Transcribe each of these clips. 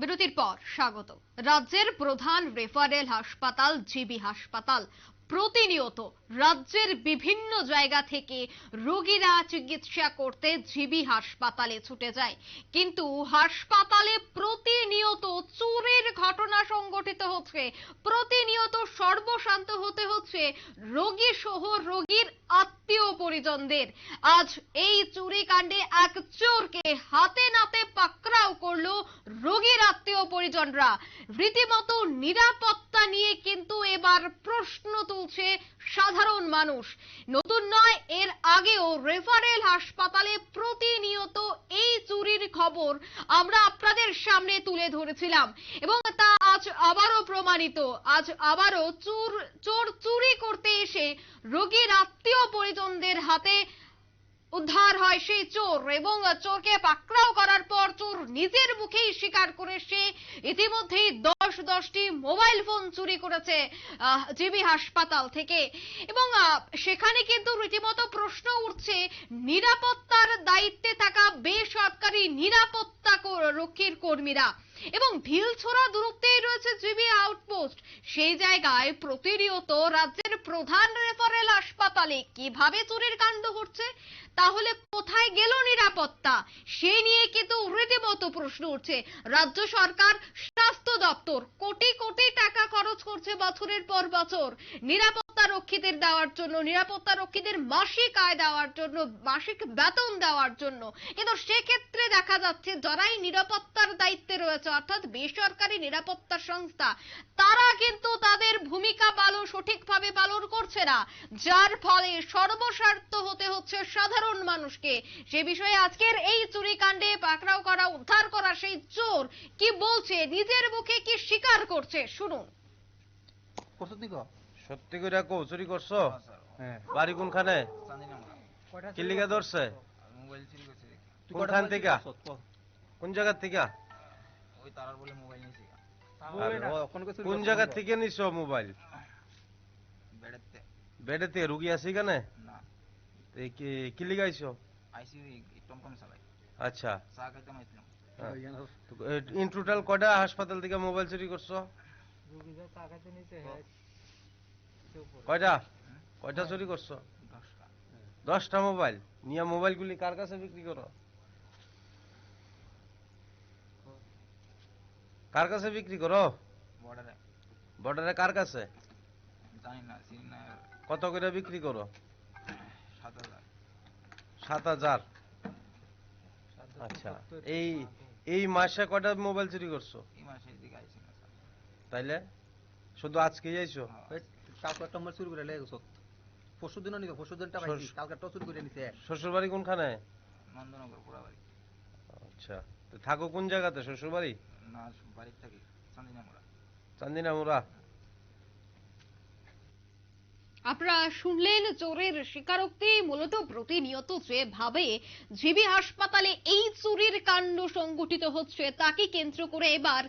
বিরতির পর স্বাগত। রাজ্যের প্রধান রেফারেল হাসপাতাল, জিবি হাসপাতাল। প্রতিনিয়ত রাজ্যের বিভিন্ন জায়গা থেকে রোগীরা চিকিৎসা করতে জিবি হাসপাতালে ছুটে যায়। কিন্তু হাসপাতালে প্রতিনিয়ত চুরির ঘটনা সংঘটিত হচ্ছে। প্রতিনিয়ত সর্বশান্ত হতে হচ্ছে। রোগী সহ রোগীর পরিজনদের। আজ এই চুরি কাণ্ডে এক চোরকে হাতে নাতে পাকড়াও করল রোগীর আত্মীয় পরিজনরা। রীতিমতো নিরাপত্তা নিয়ে কিন্তু এবার প্রশ্ন তুলছে সাধারণ মানুষ। নতুন নয়, এর আগেও রেফারেল হাসপাতালে প্রতিনিয়ত এই চুরির খবর আমরা আপনাদের সামনে তুলে ধরেছিলাম। এবং তা আজ আবারও প্রমাণিত। আজ আবারও চোর চোর চুরি করতে এসে রোগীর আত্মীয় পরিজনদের হাতে উদ্ধার হয় সেই চোর এবং চোরকে পাকড়াও করার পর চোর নিজের মুখেই স্বীকার করে সে ইতিমধ্যেই দশ দশটি মোবাইল ফোন চুরি করেছে জিবি হাসপাতাল থেকে। এবং সেখানে কিন্তু রীতিমতো প্রশ্ন উঠছে, নিরাপত্তার দায়িত্বে থাকা বেসরকারি নিরাপত্তা রক্ষীর কর্মীরা। এবং ঢিলছোড়া দূরত্বেই রয়েছে জিবি আউটপোস্ট। সেই জায়গায় প্রতিনিয়ত রাজ্যের প্রধান রেফারেল হাসপাতালে কীভাবে চুরির কাণ্ড ঘটছে, তাহলে কোথায় গেল নিরাপত্তা, সে নিয়ে কিন্তু রীতিমতো প্রশ্ন উঠছে। রাজ্য সরকার, স্বাস্থ্য দপ্তর কোটি কোটি টাকা খরচ করছে বছরের পর বছর। নিরাপত্তা রক্ষীদের দেওয়ার জন্য, নিরাপত্তা রক্ষীদের মাসিক আয় দেওয়ার জন্য, মাসিক বেতন দেওয়ার জন্য। কিন্তু সেক্ষেত্রে দেখা যাচ্ছে, যারাই নিরাপত্তার দায়িত্বে রয়েছে, অর্থাৎ বেসরকারি নিরাপত্তা সংস্থা, তারা কিন্তু তাদের ভূমিকা পালন সঠিকভাবে পালন করছে না। যার ফলে সর্বস্বার্থ হতে হচ্ছে সাধারণ মানুষকে। সে বিষয়ে আজকের এই চুরিকাণ্ডে পাকড়াও করা, উদ্ধার করা সেই চোর কি বলছে, নিজের মুখে কি স্বীকার করছে? শুনুন। সত্যি করে কো চুরি করছ? হ্যাঁ বাড়ি কোনখানে? চাঁদি কিল্লিকা ধরছে? মোবাইল চুরি করছে কোনখান থেকে? কোন জায়গা থেকে? ওই তারার বলে মোবাইল আর কোন জায়গা থেকে নিছো? মোবাইল বেড়াতে। বেডেতে? রুগী আছে এখানে? না। কিল্লিকা আইছো? আইসি টমটম চালাই। আচ্ছা। ইন টোটাল কয়টা হাসপাতাল থেকে মোবাইল চুরি করছ? কয়টা? কয়টা চুরি করছ? দশটা মোবাইল। নিয়ে মোবাইলগুলি কার কাছে বিক্রি করো? কার কাছে বিক্রি করো? বর্ডারে। বর্ডারে কার কাছে? জানি না চিনি না। কত করে বিক্রি করো? সাত হাজার। সাত হাজার? আচ্ছা এই এই মাসে কয়টা মোবাইল চুরি করছ? এই না তাইলে? শুধু আজকে। যাইছো কালকে একটা চুরি করে লেগে গেছো। পরশু দিনও নিবে পরশু দিনটা পাইছি। কালকে একটা চুরি করে নিছে। শ্বশুর বাড়ি কোনখানে? নন্দনগর বাড়ি। আচ্ছা তো থাকো কোন জায়গাতে? শ্বশুর বাড়ি না বাড়ির থাকি। আপনারা শুনলেন চোরের স্বীকারোক্তি, মূলত প্রতিনিয়ত যেভাবে জিবি হাসপাতালে এই চুরির কাণ্ড সংঘটিত হচ্ছে, তাকে কেন্দ্র করে এবার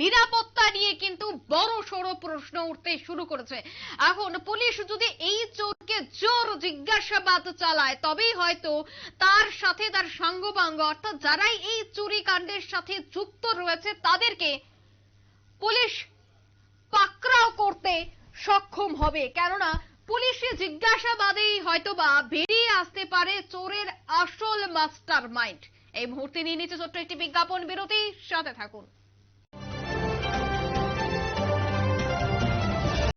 নিরাপত্তা নিয়ে কিন্তু বড় সড় প্রশ্ন উঠতে শুরু করেছে। এখন পুলিশ যদি এই চোরকে জোর জিজ্ঞাসাবাদ চালায়, তবেই হয়তো তার সাথে তার সাঙ্গপাঙ্গ, অর্থাৎ যারাই এই চুরি কাণ্ডের সাথে যুক্ত রয়েছে, তাদেরকে পুলিশ পাকড়াও করতে সক্ষম হবে। কেননা পুলিশে জিজ্ঞাসাবাদেই হয়তোবা বেরিয়ে আসতে পারে চোরের আসল মাস্টার মাইন্ড এই মুহূর্তে নিয়ে নিচ্ছে ছোট্ট একটি বিজ্ঞাপন, বিরতি, সাথে থাকুন।